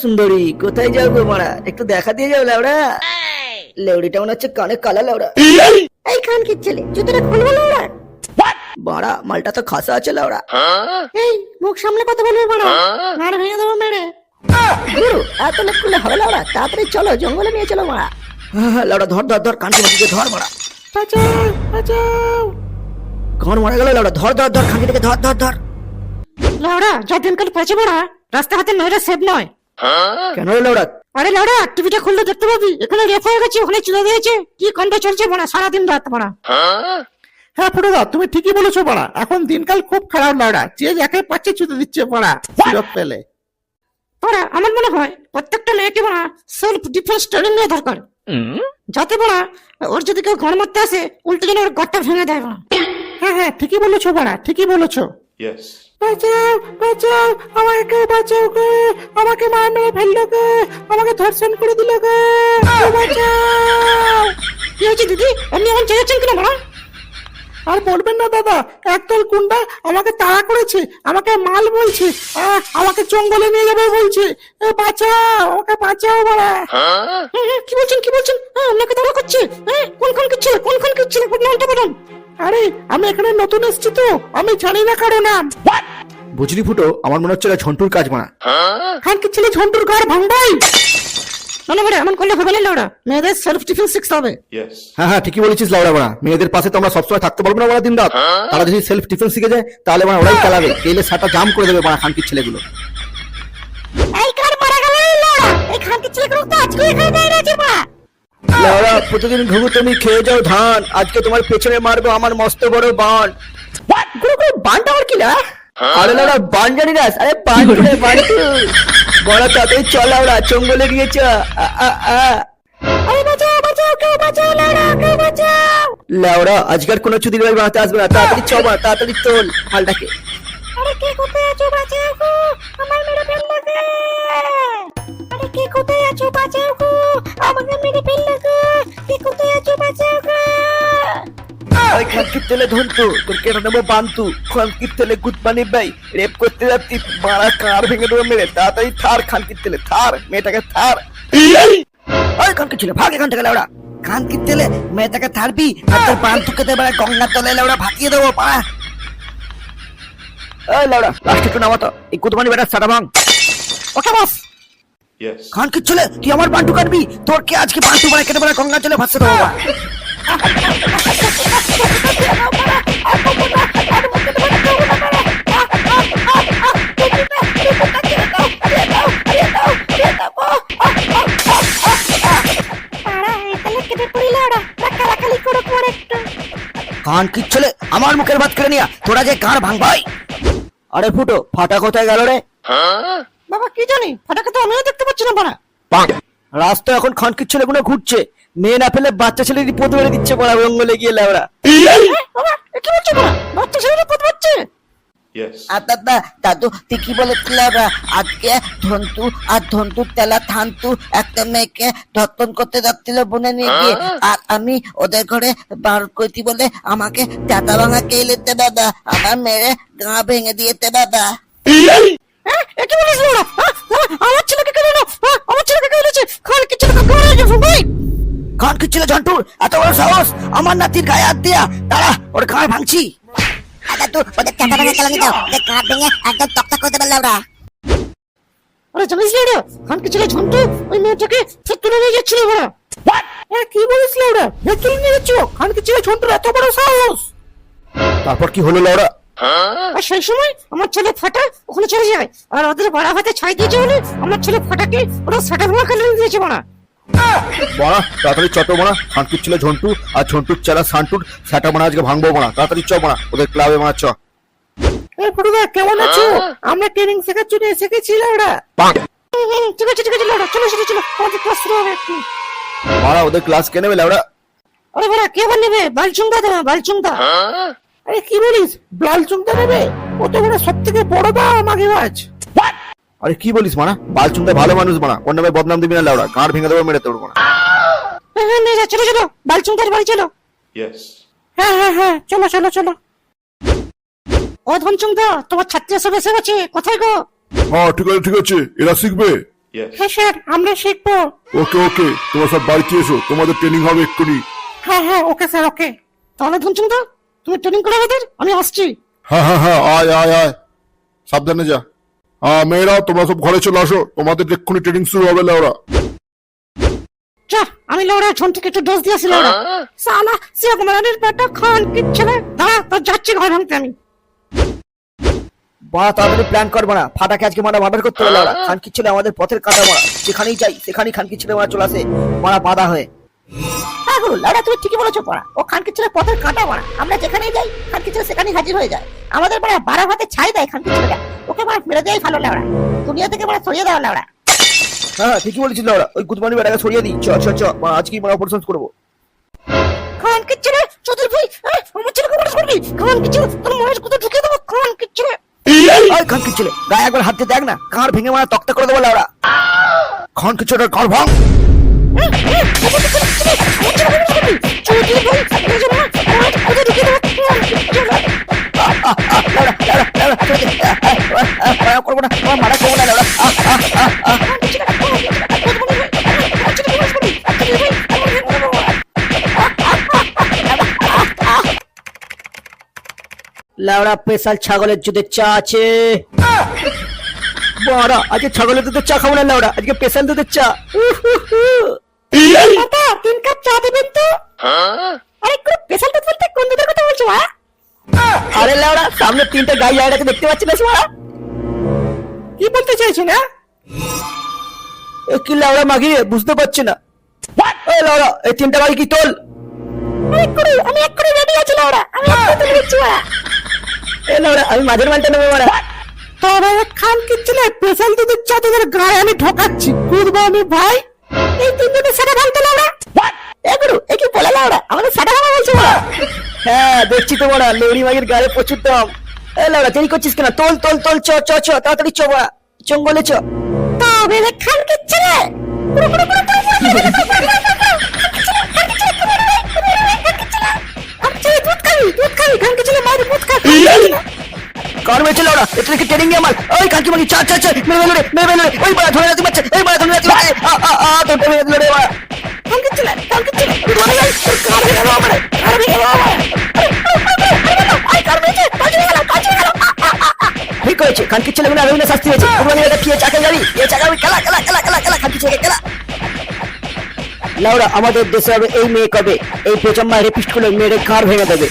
সুন্দরী কোথায় যাও গো মারা? একটু দেখা দিয়ে যাও লাউড়া লেউড়িটা মনে হচ্ছে কানে কালা লাউড়া। এই খান কি ছেলে জুতোটা খুলবো লাউড়া? বাড়া মালটা তো খাসা আছে লাউড়া। এই মুখ সামনে কথা বলবে বাড়া মার ভেঙে দেবো মেরে। গুরু এত লোক করলে হবে লাউড়া? তাড়াতাড়ি চলো জঙ্গলে নিয়ে চলো মারা। লাউড়া ধর ধর ধর কানকে মাটিকে ধর মারা। বাঁচাও বাঁচাও। ঘর মারা গেল লাউড়া ধর ধর ধর খানকিটাকে ধর ধর ধর। লাউড়া যা দিনকাল পচে পড়া রাস্তাঘাটে মেয়েরা সেভ নয়। কেন রে লাউড়া আরে লাউড়া টিভিটা খুললে দেখতে পাবি। এখানে রেপ হয়ে গেছে ওখানে চলে দিয়েছে কি কাণ্ড চলছে বড়া? সারাদিন রাত বড়া। হ্যাঁ তুমি ঠিকই বলেছ পাড়া এখন দিনকাল খুব খারাপ লাউডা যে যাকে পাচ্ছে ছুটে দিচ্ছে পাড়া সিরপ পেলে। বড়া আমার মনে হয় প্রত্যেকটা মেয়েকে বড়া সেলফ ডিফেন্স ট্রেনিং নেওয়া দরকার। যাতে বড়া ওর যদি কেউ ঘর মারতে আসে উল্টে যেন ওর ভেঙে দেয় বড়া। হ্যাঁ হ্যাঁ ঠিকই বলেছ পাড়া ঠিকই বলেছ। Yes. বাঁচাও বাঁচাও আমাকে কেউ বাঁচাও গো আমাকে মেরে ফেলল গো আমাকে ধর্ষণ করে দিল গো বাঁচাও। কি হয়েছে দিদি? আপনি এখন চেয়েছেন কিনা বড়া আর বলবেন না দাদা একদল গুন্ডা আমাকে তাড়া করেছে আমাকে মাল বলছে আমাকে জঙ্গলে নিয়ে যাবে বলছে। বাঁচাও আমাকে বাঁচাও বাড়া হ্যাঁ, হ্যাঁ, কি বলছেন কি বলছেন? হ্যাঁ আপনাকে তারা করছে হ্যাঁ কোন কোন কিচ্ছিল কোন কোন কিচ্ছিল নামটা বলুন। আরে আমি এখানে নতুন এসেছি তো। আমি জানি না কারও নাম। বুঝলি ফুটো আমার মনে হচ্ছে এটা ঝন্টুর কাজ মারা খান কি ছেলে ঝন্টুর ঘর ভাঙবাই? না বড়া এমন করলে হবে না লাউড়া মেয়েদের সেলফ ডিফেন্স শিখতে হবে। হ্যাঁ হ্যাঁ ঠিকই বলেছিস লাউড়া মেয়েদের পাশে তো আমরা সবসময় থাকতে পারব না ওরা দিন রাত তারা যদি সেলফ ডিফেন্স শিখে যায় তাহলে মানে ওরাই চালাবে। তেলে সাটা জাম করে দেবে খানকির ছেলেগুলো। এই কার মারা গেল লাউড়া এই খানকে ছেলেগুলো তো আজকে এখানে দাঁড়িয়ে আছে বড়া লাউড়া প্রতিদিন ঘুঘু তুমি খেয়ে যাও ধান। আজকে তোমার পেছনে মারবো আমার মস্ত বড় বান। গুরু গুরু বানটা আমার কি না? আরে বান জানি না। আরে বান রে বান্টু বড় তাড়াতাড়ি চল লাউড়া চঙ্গলে আ। আরে বাঁচাও বাঁচাও কেউ বাঁচাও কেউ বাঁচাও। আজকাল কোনো চুদির বানাতে আসবে না। তাড়াতাড়ি চবা তাড়াতাড়ি তোল। মালটাকে আরে কে কোথায় তেলে ধন্তু তোর কেটে নেব বান্তু খানকির তেলে গুদমানি বাই রেপ করতে যাচ্ছি মারা কার ভেঙে দেবো মেরে। তাড়াতাড়ি থার খানকির তেলে থার মেয়েটাকে থার। ওই খানকির ছেলে ভাগ এখান থেকে লাউড়া খানকির তেলে মেয়েটাকে থারবি আর তোর বান্তু খেতে বেড়া গঙ্গার তলে লাউড়া ভাতিয়ে দেবো পাড়া। ওই লাউড়া লাস্ট একটু নামাতো এই গুদমানি বেটা সারা ভাঙ। ওকে বস। খানকির ছেলে তুই আমার বান্টু কাটবি তোর কে আজকে বান্টু বাড়া কেটে বেড়া গঙ্গার তলে ভাসতে দেবো কান কি ছেলে আমার মুখের ভাত কেড়ে নিয়া তোরা যে কার ভাঙবাই। আরে ফুটো ফাটা কোথায় গেল রে? বাবা কি জানি? ফটাকে তো আমিও দেখতে পাচ্ছি না পাড়া রাস্তা এখন খানকির ছেলে গুলো ঘুরছে। মেয়ে না পেলে বাচ্চা ছেলে মেরে দিচ্ছে পড়া জঙ্গলে গিয়ে লেবরা কি বলছো পাড়া বাচ্চা পদ পাচ্ছে আর দাদা দাদু তুই কি বলেছিল আজকে ধন্তু আর ধন্তুর তেলা থান্তু একটা মেয়েকে ধর্তন করতে যাচ্ছিল বনে নিয়ে গিয়ে। আর আমি ওদের ঘরে বার করতি বলে আমাকে চাতা ভাঙা কে লেতে বাবা? আমার মেরে গা ভেঙে দিয়েতে বাবা। হ্যাঁ কি হ্যাঁ, আমার খানকির ছেলে ঝন্টুর এত বড় সাহস। আমার নাতির গায়ে হাত দিয়া তারা ওর ঘাড় ভাঙছি। দাদু ওদের চাতা ভাঙা চালানি দাও। ওদের গা ভেঙে একদম তক্তা করে দেবে লাউরা। আরে জানিস লাউড়া খান কি ঝন্টু ওই মেয়েটাকে সে তুলে নিয়ে যাচ্ছিল বড়া হ্যাঁ কি বলিস লাউডা ভেতরে নিয়ে যাচ্ছ ছেলে ঝন্টুর এত বড় সাহস। তারপর কি হলো লাউরা? আর সেই সময় আমার ছেলে ফাটা ওখানে চলে যায় আর ওদের বাড়া হাতে ছাই দিয়েছে বলে আমার ছেলে ফাটাকে ওরা সাটা ভাঙা খেলে দিয়েছে বড়া। বড়া তাড়াতাড়ি চট বড়া ছেলে ঝন্টু আর ঝন্টুর চেলা সান্টুর সেটা মানা আজকে ভাঙবো বড়া তাড়াতাড়ি চ বড়া ওদের ক্লাবে মারা চ এ ফুটোদা কেমন আছো? আমরা ট্রেনিং শেখার জন্য এসে হুম, ঠিক আছে ঠিক আছে চলো চলো চলো আমাদের ক্লাস শুরু হবে একটু। মারা ওদের ক্লাস কে নেবে আরে বড়া কে আবার নেবে? বালচুংদা দেবে বালচুংদা। আরে কি বলিস? ব্লাল নেবে? ও তো মানে সব থেকে বড় বা আমাকে আজ। আরে কি বলিস মানা? বালচুন্দা ভালো মানুষ মানা। কোন নামে বদনাম দিবি না লাউরা। গাঁড় ভেঙে দেবো মেরে তোর মানা চলো চলো। বালচুংদার বাড়ি চলো। হ্যাঁ হ্যাঁ হ্যাঁ চলো চলো চলো। ও ধনচুংদা তোমার ছাত্রী সব এসে গেছে? কোথায় গো? হ্যাঁ ঠিক আছে ঠিক আছে। এরা শিখবে? হ্যাঁ স্যার আমরা শিখব। ওকে ওকে। তোমরা সব বাড়িতে এসো। তোমাদের ট্রেনিং হবে এক্ষুনি। হ্যাঁ হ্যাঁ ওকে স্যার ওকে। তাহলে ধনচুন দা তুমি ট্রেনিং করে আমাদের? আমি আসছি। হ্যাঁ হ্যাঁ হ্যাঁ আয় আয় আয়। সাবধানে যা। মেয়েরা তোমরা সব ঘরে চলে আসো। তোমাদের এক্ষুনি ট্রেনিং শুরু হবে লাউরা যা আমি লৌড়া ঝন্টুকে একটু ডোজ দিয়েছি লৌড়া সালা সিয়াকুমারের বেটা খান কি ছেলে দাঁড়া তোর যাচ্ছি ঘর ভাঙতে আমি। বাড়া তাড়াতাড়ি প্ল্যান কর মারা ফাটাকে আজকে মারা মার্ডার করতে হবে লাউড়া খানকি ছেলে আমাদের পথের কাটা মারা। যেখানেই যাই সেখানেই খানকি ছেলে মারা চলে আসে। মারা বাধা হয়ে। গুরু লাউডা তুমি ঠিকই বলেছ পড়া। ও ছেলে পথের কাঁটা মারা। আমরা যেখানেই যাই খানকি ছেলে সেখানেই হাজির হয়ে যায়। আমাদের বড় বারো হাতে ছাই দেয় খানকি ছেলেটা। ওকে মারা মেরে দেয় ভালো লাউড়া। দুনিয়া থেকে মারা সরিয়ে দেওয়া লাউড়া। হ্যাঁ ঠিকই লাউড়া। ওই গুদমানি বেটাকে সরিয়ে দিই। চ চ চ। মারা অপারেশন করব। খানকি ছেলে চোদ্দ ভাই আমার ছেলেকে মারা করবি? খানকি ছেলে তোর কোথাও ঢুকিয়ে দেবো? খানকি ছেলে। ওই খানকি ছেলে গায়ে একবার হাত দিয়ে দেখ না কাঁড় ভেঙে মারা তক্তা করে দেবো লাউড়া। খানকি ছেলেটার কাঁড় ভাঙ। লাউড়া স্পেশাল ছাগলের দুধের চা আছে বড়া আজকে ছাগলের দুধের চা খাব না লাউড়া আজকে স্পেশাল দুধের চা। দাদা তিন কাপ চা দেবেন তো? আরে কোন স্পেশাল দুধ বলতে কোন দুধের কথা বলছো হ্যাঁ আরে লাউড়া সামনে তিনটে গাই আয়টাকে দেখতে পাচ্ছি না সোয়া কি বলতে চাইছো না এ কি লাউড়া মাগিয়ে বুঝতে পারছি না। এই লাউড়া এই তিনটা গাড়ি কি তোল? আমি এক্ষুনি আমি এক্ষুনি রেডি আছি লাউরা আমি এক্ষুনি তুলে দিচ্ছি ওরা এই লাউড়া আমি মাঝের মানটা নেব মারা তবে খান কি ছেলে স্পেশাল দুধের চা তোদের গায়ে আমি ঢোকাচ্ছি আমি ভাই এই তিন দিনে সেটা ভাঙতো লাউরা এ গুরু এ কি বলে লাউরা আমাদের সেটা ভাঙা বলছো ওরা হ্যাঁ দেখছি তো মারা লেউড়ি মাগির গায়ে প্রচুর দাম এই লাউড়া দেরি করছিস কেন তোল তোল তোল চ চ চ তাড়াতাড়ি চ বাড়া জঙ্গলে চ তবে খান কি ছেলে দুধ খাবি দুধ খাবি খান কি ছেলে মায়ের দুধ খাবি কার মেয়েছে লাউড়া এটা দেখি ট্রেনিং আমার ওই কাকি মাগি চা চা চা। মেরে মেরে মেরে মেরে ওই বাড়া ধরে রাখতে পারছে এই বাড়া ধরে রাখতে পারছে। আ আ আ তো মেরে দিল রে। বাড়া খান কি ছেলে। খান কি ছেলে তুই ধরে কার আমার কার আমার আই কার কার গেল কার গেল ঠিক মানে আরও শাস্তি হয়েছে। কুরবানি এটা খেয়ে চাকা যাবি এ চাকা খেলা খেলা খেলা খেলা খেলা ছেলে খেলা। লাউরা আমাদের দেশে হবে এই মেয়ে কবে? এই পেছন মায়ের পিস্ট করে মেয়ের ঘর ভেঙে দেবে।